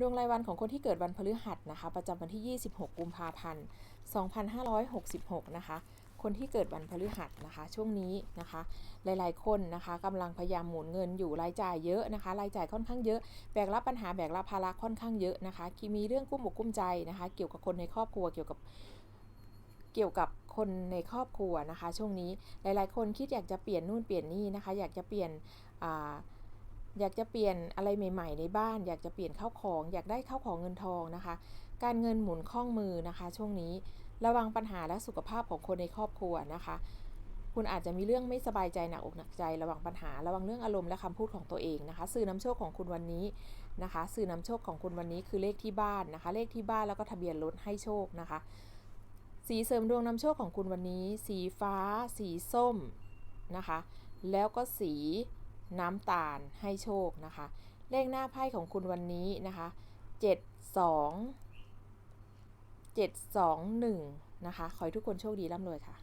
ดวงรายวันของคนที่เกิดวันพฤหัสนะคะ ประจำวันที่ 26 กุมภาพันธ์ 2566 นะคะ คนที่เกิดวันพฤหัสนะคะ ช่วงนี้นะคะ หลายๆ คนนะคะกำลังพยายามหมุนเงินอยู่รายจ่ายเยอะนะคะ รายจ่ายค่อนข้างเยอะ แบกรับปัญหาแบกรับภาระค่อนข้างเยอะนะคะ qui มีเรื่องกุ้มอกกุ้มใจนะคะ เกี่ยวกับคนในครอบครัวเกี่ยวกับเกี่ยวกับคนในครอบครัวนะคะ ช่วงนี้หลาย ๆ คนคิดอยากจะเปลี่ยนนู่นเปลี่ยนนี่นะคะ อยากจะเปลี่ยนอ่า อยากจะเปลี่ยนอะไรใหม่ ๆ ในบ้าน อยากจะเปลี่ยนข้าวของ อยากได้ข้าวของเงินทองนะคะ การเงินหมุนคล่องมือนะคะ ช่วงนี้ระวังปัญหาและสุขภาพของคนในครอบครัวนะคะ คุณอาจจะมีเรื่องไม่สบายใจหนักอกหนักใจ ระวังปัญหาระวังเรื่องอารมณ์และคำพูดของตัวเองนะคะ สื่อนำโชคของคุณวันนี้นะคะ สื่อนำโชคของคุณวันนี้คือเลขที่บ้านนะคะ เลขที่บ้านแล้วก็ทะเบียนรถให้โชคนะคะ สีเสริมดวงนำโชคของคุณวันนี้ สีฟ้า สีส้มนะคะ แล้วก็สี น้ำตาลให้โชคนะคะ เลขหน้าไพ่ของคุณวันนี้นะคะ7 2 7 2 1 นะคะ ขอให้ทุกคนโชคดีร่ำรวยค่ะ